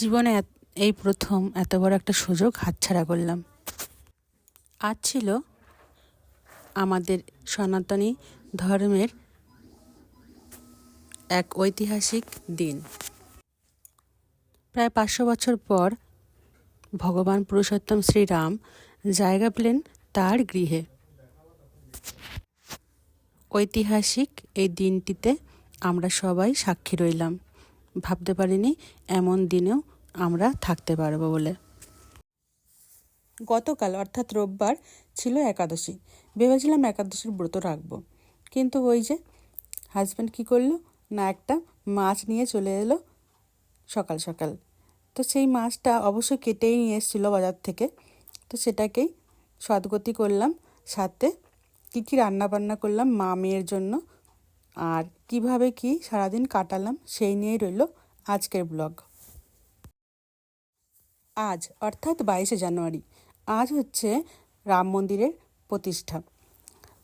জীবনে এই প্রথম এত বড় একটা সুযোগ হাতছাড়া করলাম। আজ ছিল আমাদের সনাতনী ধর্মের এক ঐতিহাসিক দিন। প্রায় পাঁচশো বছর পর ভগবান পুরুষোত্তম শ্রীরাম জায়গা পেলেন তার গৃহে। ঐতিহাসিক এই দিনটিতে আমরা সবাই সাক্ষী রইলাম। ভাবতে পারিনি, এমন দিনেও আমরা থাকতে পারব বলে। গতকাল, অর্থাৎ রোববার, ছিল একাদশী। ভেবেছিলাম একাদশীর ব্রত রাখব। কিন্তু ওই যে হাজব্যান্ড কী করল? না, একটা মাছ নিয়ে চলে এলো সকাল সকাল। তো সেই মাছটা অবশ্য কেটেই নিয়ে এসেছিল বাজার থেকে। তো সেটাকেই সদগতি করলাম, সাথে কী কী রান্না বান্না করলাম মা মেয়ের জন্য। আর কীভাবে কি সারাদিন কাটালাম সেই নিয়েই রইল আজকের ব্লগ। আজ, অর্থাৎ বাইশে জানুয়ারি, আজ হচ্ছে রাম মন্দিরের প্রতিষ্ঠা।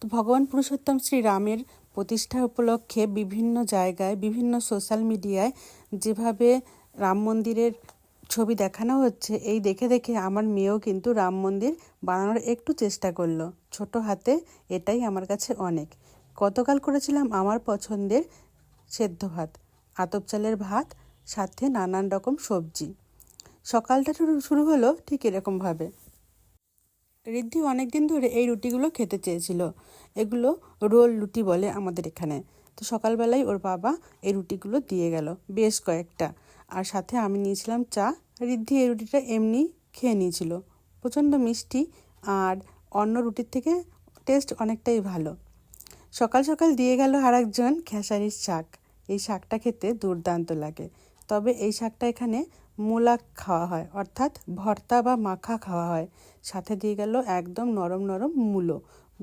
তো ভগবান পুরুষোত্তম শ্রী রামের প্রতিষ্ঠা উপলক্ষে বিভিন্ন জায়গায়, বিভিন্ন সোশ্যাল মিডিয়ায় যেভাবে রাম মন্দিরের ছবি দেখানো হচ্ছে, এই দেখে দেখে আমার মেয়েও কিন্তু রাম মন্দির বানানোর একটু চেষ্টা করল। ছোট হাতে এটাই আমার কাছে অনেক। গতকাল করেছিলাম আমার পছন্দের সেদ্ধ ভাত। আতপ চালের ভাত, সাথে নানান রকম সবজি। সকালটা শুরু শুরু হলো ঠিক এরকমভাবে ঋদ্ধি অনেক দিন ধরে এই রুটিগুলো খেতে চেয়েছিল। এগুলো রোল রুটি বলে আমাদের এখানে। তো সকালবেলায় ওর বাবা এই রুটিগুলো দিয়ে গেল, বেশ কয়েকটা। আর সাথে আমি নিয়েছিলাম চা। ঋদ্ধি এই রুটিটা এমনি খেয়ে নিয়েছিল। প্রচণ্ড মিষ্টি আর অন্য রুটির থেকে টেস্ট অনেকটাই ভালো। সকাল সকাল দিয়ে গেল আর একজন খেসারির শাক। এই শাকটা খেতে দুর্দান্ত লাগে। তবে এই শাকটা এখানে মূলা খাওয়া হয়, অর্থাৎ ভর্তা বা মাখা খাওয়া হয়। সাথে দিয়ে গেল একদম নরম নরম মূলো।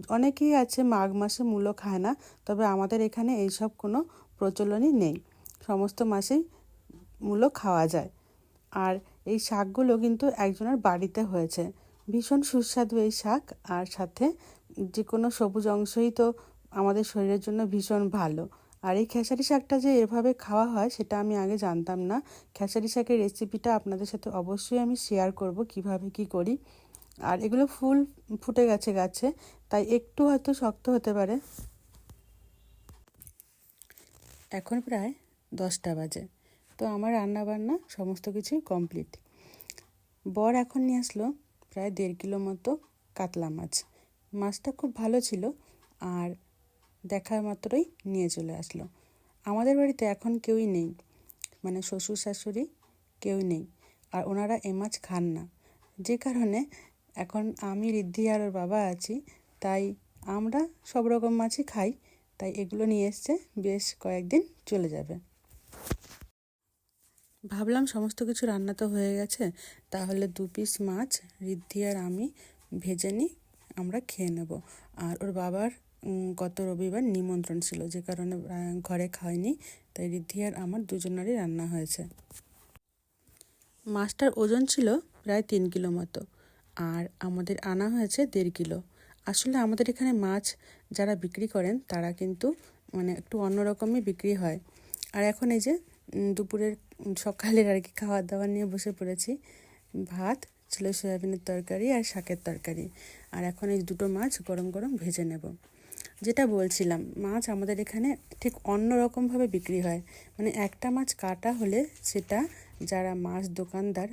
অনেকেই আছে মাঘ মাসে মূলো খায় না, তবে আমাদের এখানে এইসব কোনো প্রচলনই নেই। সমস্ত মাসেই মূলো খাওয়া যায়। আর এই শাকগুলো কিন্তু একজনের বাড়িতে হয়েছে। ভীষণ সুস্বাদু এই শাক। আর সাথে যে কোনো সবুজ অংশই তো আমাদের শরীরের জন্য ভীষণ ভালো। আর এই খেসারি শাকটা যে এভাবে খাওয়া হয়, সেটা আমি আগে জানতাম না। খেসারি শাকের রেসিপিটা আপনাদের সাথে অবশ্যই আমি শেয়ার করব কীভাবে কি করি। আর এগুলো ফুল ফুটে গেছে গাছে, তাই একটু হয়তো শক্ত হতে পারে। এখন প্রায় দশটা বাজে। তো আমার রান্না বান্না সমস্ত কিছুই কমপ্লিট বর এখন নিয়ে আসলো প্রায় দেড় কিলো মতো কাতলা মাছ। মাছটা খুব ভালো ছিল। আর দেখা মাত্রই নিয়ে চলে আসলো। আমাদের বাড়িতে এখন কেউই নেই। মানে শ্বশুর, শাশুড়ি কেউ নেই। আর ওনারা এ মাছ খান না। যে কারণে এখন আমি ঋদ্ধি আর ওর বাবা আছি, তাই আমরা সব রকম মাছই খাই। তাই এগুলো নিয়ে এসছে, বেশ কয়েকদিন চলে যাবে। ভাবলাম সমস্ত কিছু রান্না তো হয়ে গেছে, তাহলে দু পিস মাছ ঋদ্ধি আর আমি ভেজে নিই, আমরা খেয়ে নেব। আর ওর বাবার গত রবিবার নিমন্ত্রণ ছিল, যে কারণে ঘরে খাওয়াইনি, তাই ঋদ্ধি আর আমার দুজনেরই রান্না হয়েছে। মাছটার ওজন ছিল প্রায় তিন কিলো মতো, আর আমাদের আনা হয়েছে দেড় কিলো। আসলে আমাদের এখানে মাছ যারা বিক্রি করেন, তারা কিন্তু মানে একটু অন্যরকমই বিক্রি হয়। আর এখন এই যে দুপুরের সকালের আর কি খাওয়ার দাওয়ার নিয়ে বসে পড়েছি, ভাত, ছিল সয়াবিনের তরকারি আর শাকের তরকারি। আর এখন এই দুটো মাছ গরম গরম ভেজে নেব। যেটা বলছিলাম, মাছ আমাদের এখানে ঠিক অন্য রকমভাবে বিক্রি হয়। মানে একটা মাছ কাটা হলে সেটা যারা মাছ দোকানদার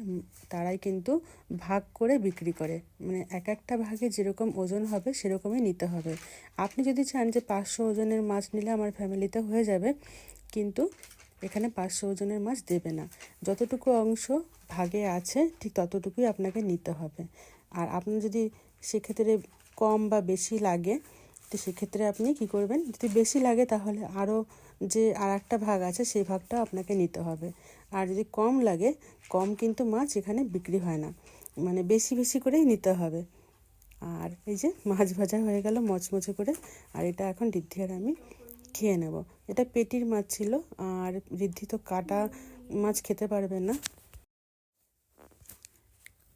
তারাই কিন্তু ভাগ করে বিক্রি করে। মানে এক একটা ভাগে যেরকম ওজন হবে, সেরকমই নিতে হবে। আপনি যদি চান যে পাঁচশো ওজনের মাছ নিলে আমার ফ্যামিলিতে হয়ে যাবে, কিন্তু এখানে পাঁচশো ওজনের মাছ দেবে না। যতটুকু অংশ ভাগে আছে, ঠিক ততটুকুই আপনাকে নিতে হবে। আর আপনার যদি সেক্ষেত্রে কম বা বেশি লাগে তো সেক্ষেত্রে আপনি কি করবেন? যদি বেশি লাগে তাহলে আরও যে আর একটা ভাগ আছে সেই ভাগটা আপনাকে নিতে হবে। আর যদি কম লাগে, কম কিন্তু মাছ এখানে বিক্রি হয় না। মানে বেশি বেশি করেই নিতে হবে। আর এই যে মাছ ভাজা হয়ে গেল মচমচে করে, আর এটা এখন ঋদ্ধি আর আমি খেয়ে নেব। এটা পেটির মাছ ছিল, আর ঋদ্ধি তো কাটা মাছ খেতে পারবে না।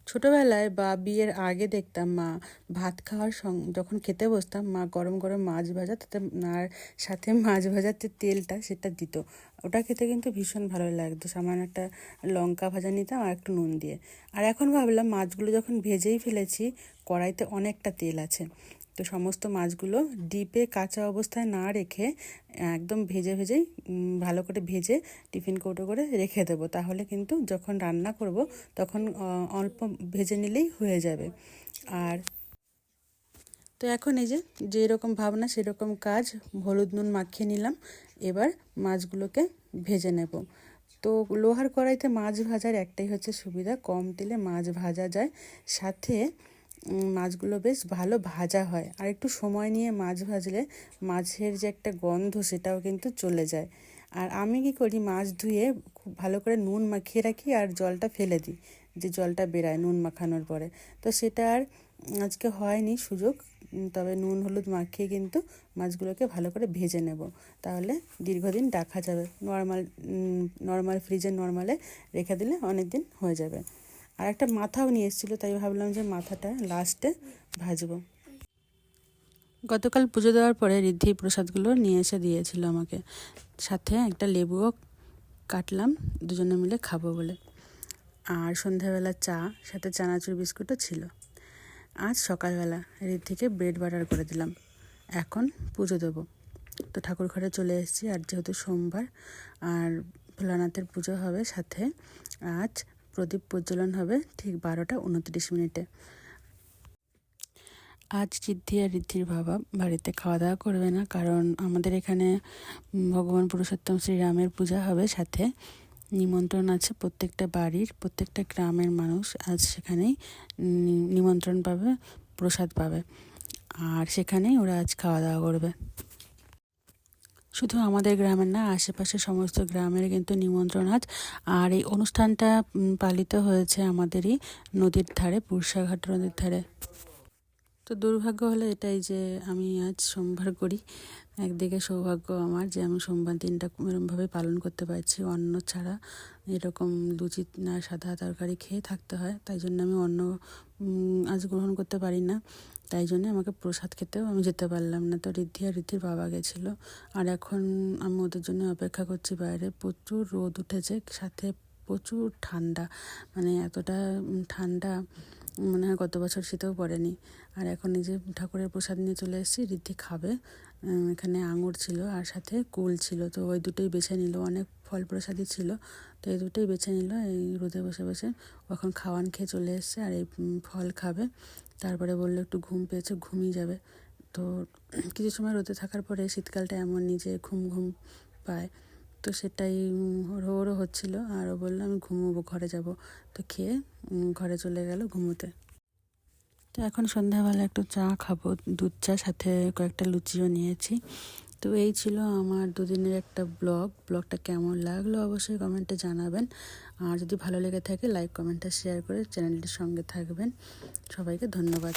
ছোটোবেলায় বা বিয়ের আগে দেখতাম মা ভাত খাওয়ার সং যখন খেতে বসতাম, মা গরম গরম মাছ ভাজা, তাতে আর সাথে মাছ ভাজার যে তেলটা সেটা দিত। ওটা খেতে কিন্তু ভীষণ ভালো লাগতো। সামান্য একটা লঙ্কা ভাজা নিতাম আর একটু নুন দিয়ে। আর এখন ভাবলাম মাছগুলো যখন ভেজেই ফেলেছি, কড়াইতে অনেকটা তেল আছে। তো সমস্ত মাছগুলো ডিপে কাঁচা অবস্থায় না রেখে একদম ভেজে, ভেজেই ভালো করে ভেজে টিফিন কৌটো করে রেখে দেবো। তাহলে কিন্তু যখন রান্না করব তখন অল্প ভেজে নিলেই হয়ে যাবে। আর তো এখন এই যে, যেরকম ভাবনা সেরকম কাজ, হলুদ নুন মাখিয়ে নিলাম, এবার মাছগুলোকে ভেজে নেব। তো লোহার কড়াইতে মাছ ভাজার একটাই হচ্ছে সুবিধা, কম তেলে মাছ ভাজা যায়। সাথে মাছগুলো বেশ ভালো ভাজা হয়। আর একটু সময় নিয়ে মাছ ভাজলে মাছের যে একটা গন্ধ সেটাও কিন্তু চলে যায়। আর আমি কি করি, মাছ ধুয়ে খুব ভালো করে নুন মাখিয়ে রাখি আর জলটা ফেলে দিই, যে জলটা বেরায় নুন মাখানোর পরে। তো সেটা আর আজকে হয়নি সুযোগ তবে নুন হলুদ মাখিয়ে কিন্তু মাছগুলোকে ভালো করে ভেজে নেব। তাহলে দীর্ঘদিন রাখা যাবে। নর্মাল নর্মাল ফ্রিজে নর্মালে রেখে দিলে অনেক দিন হয়ে যাবে। আর একটা মাথাও নিয়ে এসেছিল, তাই ভাবলাম যে মাথাটা লাস্টে ভাজবো। গতকাল পুজো দেওয়ার পরে ঋদ্ধি প্রসাদগুলো নিয়ে এসে দিয়েছিল আমাকে। সাথে একটা লেবুও কাটলাম, দুজনে মিলে খাব বলে। আর সন্ধ্যাবেলা চা, সাথে চানাচুর বিস্কুটও ছিল। আজ সকালবেলা ঋদ্ধিকে ব্রেড বাটার করে দিলাম। এখন পুজো দেবো। তো ঠাকুর ঘরে চলে এসেছি, আর যেহেতু সোমবার, আর ভোলানাথের পুজো হবে, সাথে আজ প্রদীপ প্রজ্বলন হবে ঠিক বারোটা উনত্রিশ মিনিটে। আজ সিদ্ধি আর রিদ্ধির বাবা বাড়িতে খাওয়া দাওয়া করবে না কারণ আমাদের এখানে ভগবান পুরুষোত্তম শ্রীরামের পূজা হবে সাথে। নিমন্ত্রণ আছে প্রত্যেকটা বাড়ির, প্রত্যেকটা গ্রামের মানুষ আজ সেখানেই নিমন্ত্রণ পাবে, প্রসাদ পাবে। আর সেখানেই ওরা আজ খাওয়া দাওয়া করবে। শুধু আমাদের গ্রামের না আশেপাশে সমস্ত গ্রামের কিন্তু নিমন্ত্রণ আজ। আর এই অনুষ্ঠানটা পালিত হয়েছে আমাদেরই নদীর ধারে পুরসাঘাট নদীর ধারে। তো দুর্ভাগ্য হলো এটাই যে আমি আজ সোমবার করি। একদিকে সৌভাগ্য আমার যে আমি সোমবার দিনটা এরমভাবে পালন করতে পারছি, অন্ন ছাড়া এরকম লুচি না, সাদা তরকারি খেয়ে থাকতে হয়। তাই জন্য আমি অন্ন আজ গ্রহণ করতে পারি না। তাই জন্য আমাকে প্রসাদ খেতেও আমি যেতে পারলাম না। তো ঋদ্ধি আর ঋদ্ধির বাবা গেছিল। আর এখন আমি ওদের জন্য অপেক্ষা করছি বাইরে। প্রচুর রোদ উঠেছে, সাথে প্রচুর ঠান্ডা। মানে এতটা ঠান্ডা মনে হয় গত বছর শীতেও পড়েনি। আর এখন এই যে ঠাকুরের প্রসাদ নিয়ে চলে এসেছি ঋদ্ধি খাবে। এখানে আঙুর ছিল আর সাথে কুল ছিল। তো ওই দুটোই বেছে নিল, অনেক ফল প্রসাদই ছিল। তো এই দুটোই বেছে নিল, এই রোদে বসে বসে। এখন খাওয়ান খেয়ে চলে এসছে আর এই ফল খাবে। তারপরে বলল একটু ঘুম পেয়েছে ঘুমিয়ে যাবে। তো কিছু সময় রোদে থাকার পরে শীতকালটা এমন নিজে ঘুম ঘুম পায়। তো সেটাই ওরও হচ্ছিল। আর ও বলল, আমি ঘুমোবো, ঘরে যাব। তো খেয়ে ঘরে চলে গেল ঘুমোতে। তো এখন সন্ধ্যাবেলা একটু চা খাব, দুধ চা, সাথে কয়েকটা লুচিও নিয়েছি। তো এই ছিল আমার দুদিনের একটা ব্লগ। ব্লগটা কেমন লাগল অবশ্যই কমেন্টে জানাবেন। আর যদি ভালো লেগে থাকে, লাইক কমেন্টটা শেয়ার করে চ্যানেলটির সঙ্গে থাকবেন। সবাইকে ধন্যবাদ।